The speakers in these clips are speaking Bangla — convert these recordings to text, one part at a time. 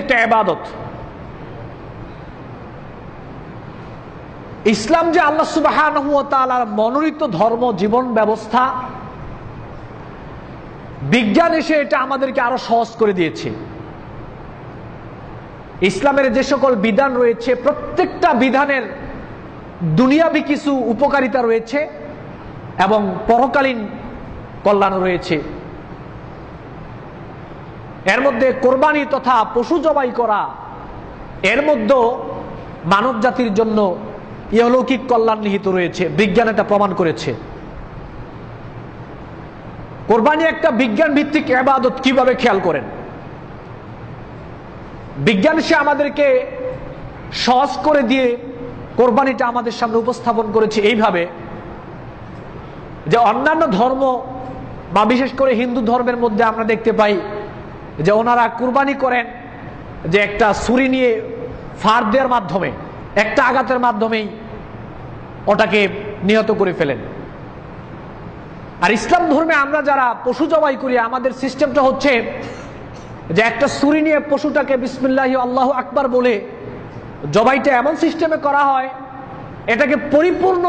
একটা এবাদত ইসলাম যে আল্লাহ সুবাহ মনোনীত ধর্ম, জীবন ব্যবস্থা, বিজ্ঞান এসে এটা আমাদেরকে আরও সহজ করে দিয়েছে। ইসলামের যে সকল বিধান রয়েছে, প্রত্যেকটা বিধানের দুনিয়াবি কিছু উপকারিতা রয়েছে এবং পরকালীন কল্যাণ রয়েছে। এর মধ্যে কোরবানি তথা পশু জবাই করা, এর মধ্যে মানব জাতির জন্য ইহলৌকিক কল্যাণ নিহিত রয়েছে, বিজ্ঞান এটা প্রমাণ করেছে। কোরবানি একটা বিজ্ঞান ভিত্তিক এবাদত কীভাবে খেয়াল করেন? বিজ্ঞান সে আমাদেরকে সহজ করে দিয়ে কোরবানিটা আমাদের সামনে উপস্থাপন করেছে এইভাবে যে অন্যান্য ধর্ম বা বিশেষ করে হিন্দু ধর্মের মধ্যে আমরা দেখতে পাই যে ওনারা কুরবানি করেন যে একটা ছুরি নিয়ে ফার দেওয়ার মাধ্যমে, একটা আঘাতের মাধ্যমেই ওটাকে নিহত করে ফেলেন। আর ইসলাম ধর্মে আমরা যারা পশু জবাই করি, আমাদের সিস্টেমটা হচ্ছে যে একটা ছুরি নিয়ে পশুটাকে বিসমিল্লাহ আল্লাহ আকবার বলে জবাইটা এমন সিস্টেমে করা হয়, এটাকে পরিপূর্ণ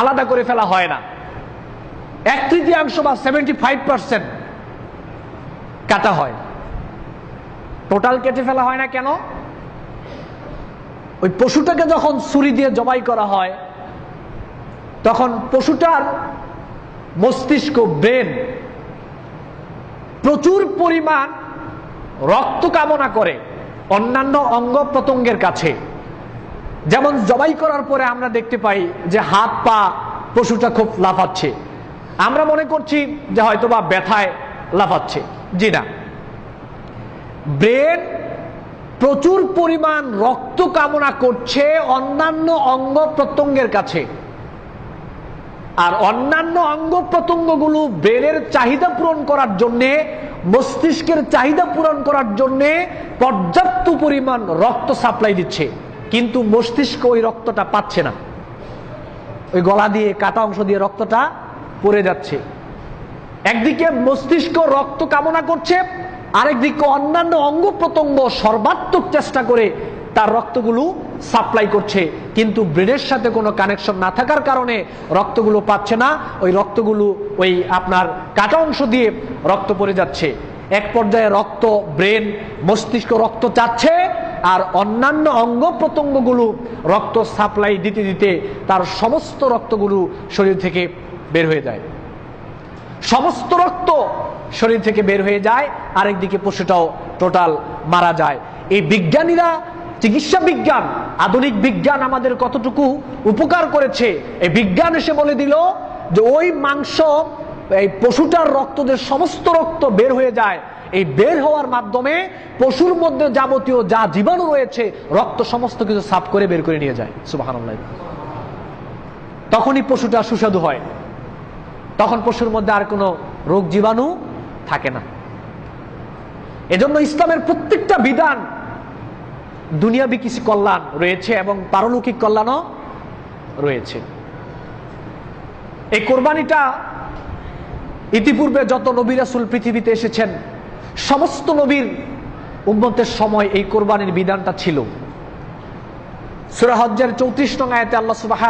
আলাদা করে ফেলা হয় না। এক তৃতীয়াংশ বা সেভেন্টি ফাইভ পার্সেন্ট কাটা হয়। টোটাল কেটে ফেলা হয় না কেন? ওই পশুটাকে যখন ছুরি দিয়ে জবাই করা হয়, তখন পশুটার মস্তিষ্ক, ব্রেন প্রচুর পরিমাণ রক্ত কামনা করে অন্যান্য অঙ্গ প্রত্যঙ্গের কাছে। যেমন জবাই করার পরে আমরা দেখতে পাই যে হাত, পা পশুটা খুব লাফাচ্ছে। আমরা মনে করছি যে হয়তো বা ব্যথায় লাফাচ্ছে। জি না ব্রেন প্রচুর পরিমাণ রক্ত কামনা করছে অন্যান্য অঙ্গ প্রত্যঙ্গের কাছে। আর অন্যান্য অঙ্গ প্রত্যঙ্গগুলো ব্রেনের চাহিদা পূরণ করার জন্যে, মস্তিষ্কের চাহিদা পূরণ করার জন্যে পর্যাপ্ত পরিমাণ রক্ত সাপ্লাই দিচ্ছে। কিন্তু মস্তিষ্ক ওই রক্তটা পাচ্ছে না। ওই গলা দিয়ে, কাটা অংশ দিয়ে রক্তটা পড়ে যাচ্ছে। একদিকে মস্তিষ্ক রক্ত কামনা করছে, আরেকদিকে অন্যান্য অঙ্গ প্রত্যঙ্গ সর্বাত্মক চেষ্টা করে তার রক্তগুলো সাপ্লাই করছে। কিন্তু ব্রেনের সাথে কোনো কানেকশন না থাকার কারণে রক্তগুলো পাচ্ছে না। ওই রক্তগুলো ওই আপনার কাটা অংশ দিয়ে রক্ত পড়ে যাচ্ছে। এক পর্যায়ে রক্ত ব্রেন, মস্তিষ্ক রক্ত চাচ্ছে আর অন্যান্য অঙ্গ প্রত্যঙ্গগুলো রক্ত সাপ্লাই দিতে দিতে তার সমস্ত রক্তগুলো শরীর থেকে বের হয়ে যায়। সমস্ত রক্ত শরীর থেকে বের হয়ে যায়, আরেকদিকে পশুটাও টোটাল মারা যায়। এই বিজ্ঞানীরা, চিকিৎসা বিজ্ঞান, আধুনিক বিজ্ঞান আমাদের কতটুকু উপকার করেছে, এই বিজ্ঞান এসে বলে দিল যে ওই মাংস, এই পশুটার রক্ত যে সমস্ত রক্ত বের হয়ে যায়, এই বের হওয়ার মাধ্যমে পশুর মধ্যে যাবতীয় যা জীবাণু রয়েছে, রক্ত সমস্ত কিছু সাফ করে বের করে নিয়ে যায়। সুবাহান তখনই পশুটা সুস্বাদু হয়। তখন পশুর মধ্যে আর কোনো রোগ জীবাণু থাকে না। এজন্য ইসলামের প্রত্যেকটা বিধান দুনিয়াবি কিছু কল্যাণ রয়েছে এবং পারলৌকিক কল্যাণও রয়েছে। এই কোরবানিটা ইতিপূর্বে যত নবী রাসুল পৃথিবীতে এসেছেন, সমস্ত নবীর উম্মতের সময় এই কোরবানির বিধানটা ছিল। সুরাহজ্জের চৌত্রিশ নং আয়তে আল্লাহ সুবাহ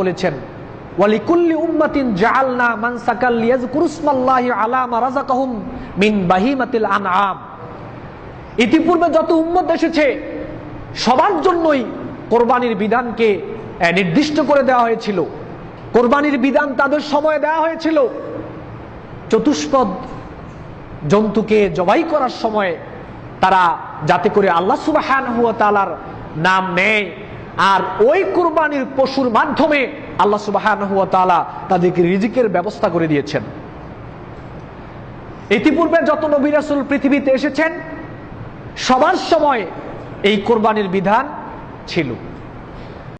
বলেছেন ইতিপূর্বে যত উম্মত এসেছে, সবার জন্যই কোরবানির বিধানকে নির্দিষ্ট করে দেওয়া হয়েছিল। কোরবানির বিধান তাদের সময় দেওয়া হয়েছিল। চতুষ্পদ জন্তুকে জবাই করার সময় তারা যাতে করে আল্লাহ তালার নাম নেয়। আর ওই কোরবানির পশুর মাধ্যমে আল্লাহ সুবাহ তাদেরকে রিজিকের ব্যবস্থা করে দিয়েছেন। ইতিপূর্বে যত নবী পৃথিবীতে এসেছেন, সবার সময় এই কোরবানির বিধান ছিল।